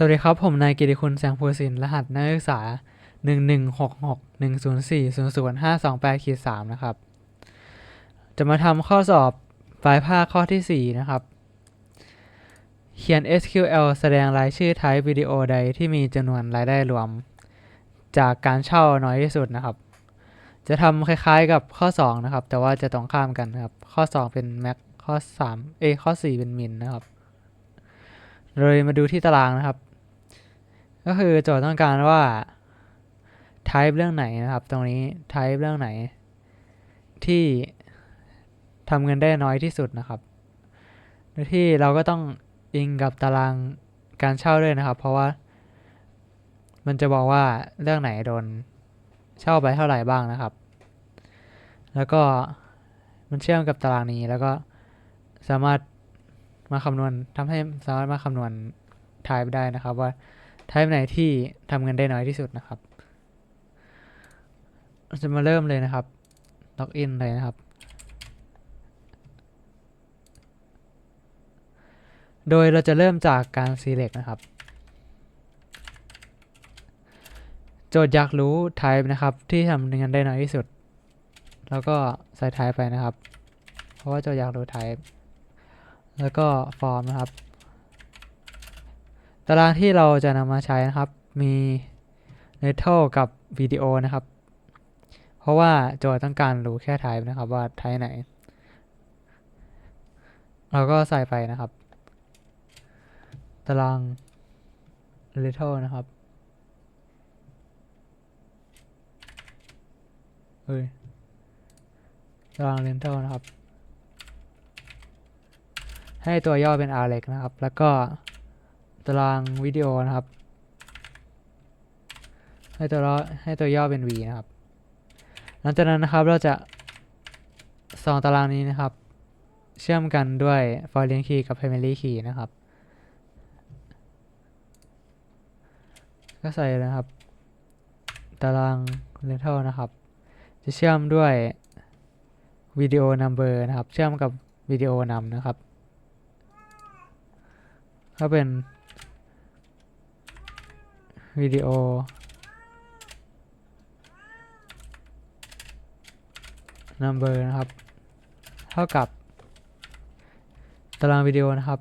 สวัสดีครับ ผมนายกิติคุณแสงภูสิน รหัสนักศึกษา 1166104005283นะครับ จะมาทำข้อสอบปลายภาคข้อที่ 4 นะครับ เขียน SQL แสดงรายชื่อ type วิดีโอใดที่มีจำนวนรายได้รวม จากการเช่าน้อยที่สุดนะครับ จะทำคล้ายๆกับข้อ 2 นะครับ แต่ว่าจะตรงข้ามกันนะครับ ข้อ 2 เป็น max ข้อ3เอข้อ 4 เป็น min นะครับ เลยมาดูที่ตารางนะครับ ก็คือโจทย์ต้องการว่า type เรื่องไหนนะครับ ตรงนี้ type เรื่องไหน ที่ทำเงินได้น้อยที่สุดนะครับโดยที่เราก็ต้องอิงกับตารางการเช่าด้วยนะครับ เพราะว่า มันจะบอกว่าเรื่องไหนโดนเช่าไปเท่าไหร่บ้างนะครับ แล้วก็มันเชื่อมกับตารางนี้แล้วก็สามารถมาคำนวณทำให้สามารถมาคำนวณ type ได้นะครับว่า type ไหนที่ทำเงินได้น้อยที่สุดนะครับเราจะมาเริ่มเลยนะครับ ล็อกอินเลยนะครับ โดยเราจะเริ่มจากการ select นะครับ โจทย์อยากรู้ type นะครับ ที่ทำเงินได้น้อยที่สุด แล้วก็ใส่ type ไปนะครับ เพราะว่าโจทย์อยากรู้ type แล้วก็ form นะครับ ตารางที่เราจะนำมาใช้นะครับมี n e t a l กับวิดีโอนะครับ เพราะว่าโจทย์ต้องการรู้แค่ type นะครับว่า type ไหน เราก็ใส่ไปนะครับ ตาราง l i t t l e นะครับเฮ้ยตาราง l i t t l e นะครับ ให้ตัวย่อเป็น r เล็กนะครับ แล้วก็ ตารางวิดีโอนะครับ ให้ตัวย่อให้ตัวย่อเป็น v นะครับ หลังจากนั้นนะครับเราจะสองตารางนี้นะครับ เชื่อมกันด้วย foreign key กับ primary key นะครับ ก็ใส่นะครับ ตาราง rental นะครับ จะเชื่อมด้วยวิดีโอ number นะครับ เชื่อมกับวิดีโอนำนะครับก็เป็น วิดีโอ number นะครับ เท่ากับ ตารางวิดีโอนะครับ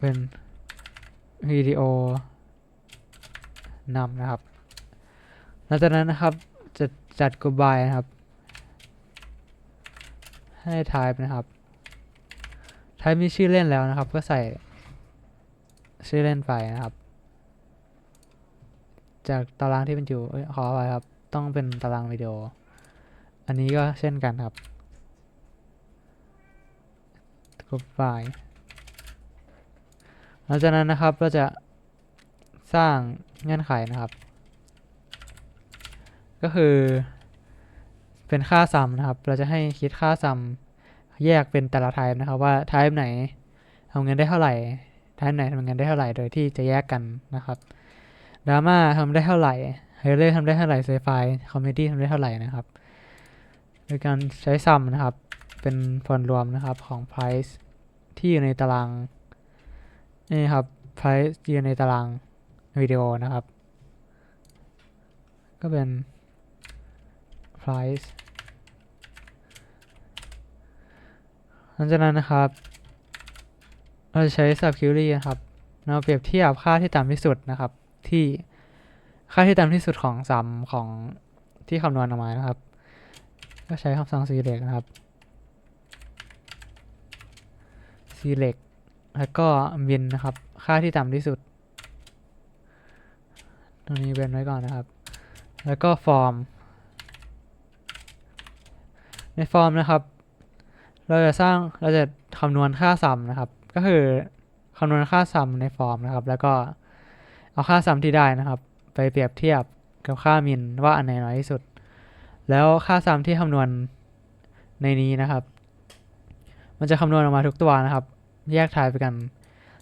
เป็นวิดีโอนำนะครับหลังจากนั้นนะครับจะจัดกลุ่ม by นะครับ ให้ type นะครับ type มีชื่อเล่นแล้วนะครับ ก็ใส่ชื่อเล่นไปนะครับ จากตารางที่มันอยู่ขออภัยครับ ต้องเป็นตารางวิดีโอ อันนี้ก็เช่นกันครับกดไฟล์หลังจากนั้นนะครับเราจะสร้างเงื่อนไขนะครับ ก็คือเป็นค่าซัมนะครับ เราจะให้คิดค่าซัมแยกเป็นแต่ละ type นะครับ ว่า type ไหนทำเงินได้เท่าไหร่ type ไหนทำเงินได้เท่าไหร่โดยที่จะแยกกันนะครับ ดราม่าทำได้เท่าไหร่เฮเลอร์ทำได้เท่าไหร่เซฟายคอมเมดี้ทำได้เท่าไหร่นะครับโดยการใช้ซัมนะครับ เป็นผลรวมนะครับของ price ที่อยู่ในตารางนี่ครับ price ที่อยู่ในตารางวิดีโอนะครับ ก็เป็น price หลังจากนั้นนะครับ เราจะใช้ subquery นะครับเราเปรียบเทียบค่าที่ต่ำที่สุดนะครับ ที่ค่าที่ต่ำที่สุดของซัมของที่คำนวณออกมานะครับ ก็ใช้คำสั่ง select นะครับ select แล้วก็ min นะครับ ค่าที่ต่ำที่สุด ตรงนี้เว้นไว้ก่อนนะครับ แล้วก็ form ในฟอร์มนะครับ เราจะสร้าง เราจะคำนวณค่าซัมนะครับ ก็คือคำนวณค่าซัมในฟอร์มนะครับ แล้วก็ เอาค่าซัมที่ได้นะครับ ไปเปรียบเทียบกับค่ามินว่าอันไหนน้อยที่สุด แล้วค่าซัมที่คำนวณในนี้นะครับ มันจะคำนวณออกมาทุกตัวนะครับ แยกทายไปกัน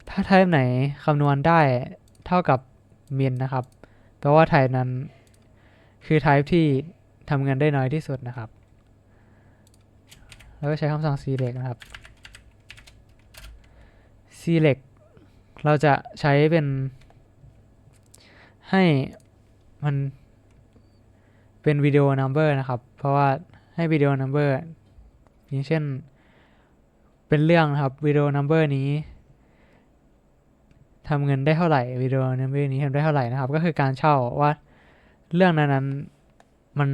ถ้าไทป์ไหนคำนวณได้เท่ากับมินนะครับแปลว่าไทป์นั้นคือไทป์ที่ทำเงินได้น้อยที่สุดนะครับ แล้วก็ใช้คำสั่ง select นะครับ select เราจะใช้เป็น ให้มันเป็นวิดีโอนัมเบอร์นะครับ เพราะว่าให้วิดีโอนัมเบอร์อย่างเช่น เป็นเรื่องนะครับวิดีโอนัมเบอร์นี้ทำเงินได้เท่าไหร่วิดีโอนัมเบอร์นี้ทำได้เท่าไหร่นะครับ ก็คือการเช่าว่าเรื่องนั้นๆมัน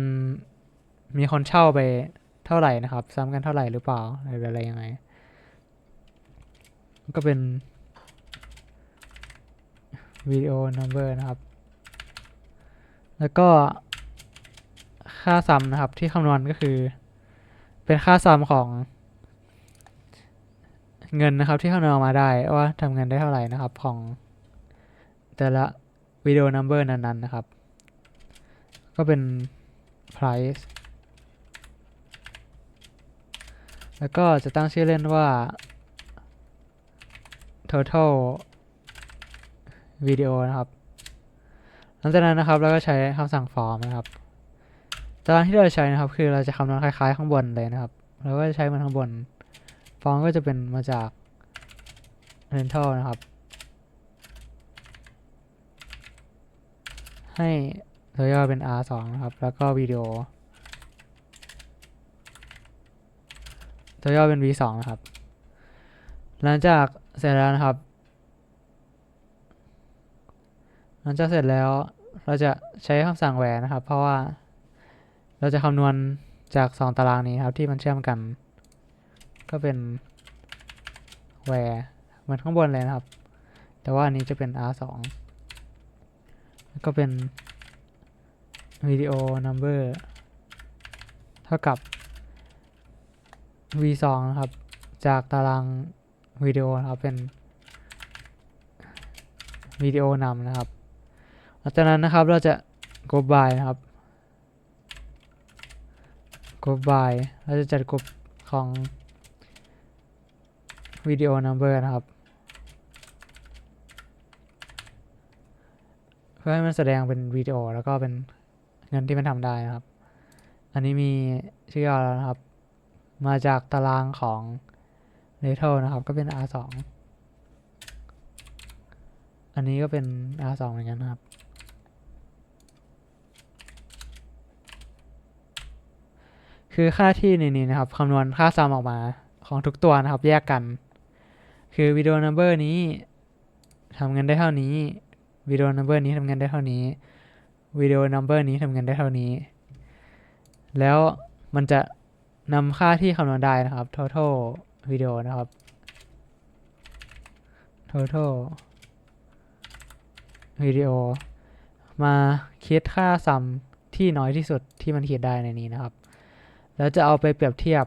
มีคนเช่าไปเท่าไหร่นะครับ ซ้ำกันเท่าไหร่หรือเปล่าออะไรยังไงก็เป็นวิดีโอนัมเบอร์นะครับ แล้วก็ค่าซัมนะครับที่คำนวณก็คือ เป็นค่าซัมของ เงินนะครับที่คำนวณออกมาได้ว่าทำเงินได้เท่าไหร่นะครับของ แต่ละวิดีโอนัมเบอร์นั้นๆนะครับ ก็เป็น price แล้วก็จะตั้งชื่อเล่นว่า total วิดีโอนะครับ ลังจากนั้นนะครับเราก็ใช้คำสั่ง form นะครับตารางที่เราใช้นะครับ คือเราจะคำนวณคล้ายๆข้างบนเลยนะครับเราก็จะใช้มันข้างบน form ก็จะเป็นมาจาก rental นะครับ ให้ตัวย่อเป็น R2 นะครับ แล้วก็วิดีโอตัวย่อเป็น V2 นะครับ หลังจากเสร็จแล้วนะครับ หลังจากเสร็จแล้ว เราจะใช้คำสั่งแหวนนะครับ เพราะว่าเราจะคำนวณจาก2ตารางนี้ครับที่มันเชื่อมกัน ก็เป็นแหวเหมือนข้างบนเลยนะครับ แต่ว่าอันนี้จะเป็น R2 แล้วก็เป็นวิดีโอ number เท่ากับ V2 นะครับ จากตารางวิดีโอนะครับเป็นวิดีโอนำนะครับ ลังจากนั้นนะครับเราจะ go by นะครับ go by เราจะจัดกลุ่มของวิดีโอ number นะครับ เพื่อให้มันแสดงเป็นวิดีโอแล้วก็เป็นเงินที่มันทำได้นะครับ อันนี้มีชื่อย่อแล้วนะครับ มาจากตารางของ r e t o นะครับ ก็เป็น R2 อันนี้ก็เป็น R2 เหมือนกันนะครับ คือค่าที่ในนี้นะครับคำนวณค่าซัมออกมาของทุกตัวนะครับ แยกกัน คือวิดีโอ number นี้ทำเงินได้เท่านี้วิดีโอ number นี้ทำเงินได้เท่านี้วิดีโอ number นี้ทำเงินได้เท่านี้ แล้วมันจะนำค่าที่คำนวณได้นะครับ total วิดีโอนะครับ total วิดีโอมาคิดค่าซัมที่น้อยที่สุดที่มันคิดได้ในนี้นะครับ แล้วจะเอาไปเปรียบเทียบ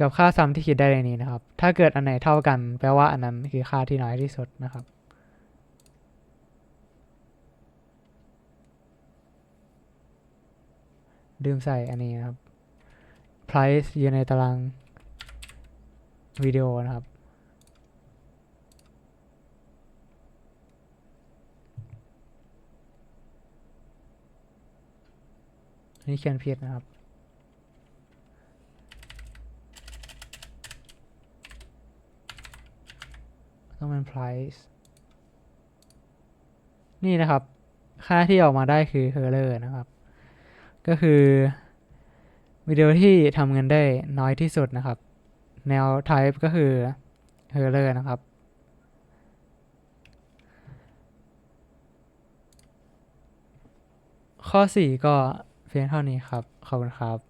กับค่าซัมที่คิดได้ในนี้นะครับ ถ้าเกิดอันไหนเท่ากัน แปลว่าอันนั้นคือค่าที่น้อยที่สุดนะครับลืมใส่อันนี้นะครับ price อยู่ในตารางวิดีโอนะครับนนี้เขียนผิดนะครับ ต้องเป็น price นี่นะครับ ค่าที่ออกมาได้คือ error นะครับ ก็คือวิดีโอที่ทำเงินได้น้อยที่สุดนะครับ แนว type ก็คือ error นะครับ ข้อ 4 ก็เพียงเท่านี้ครับ ขอบคุณครับ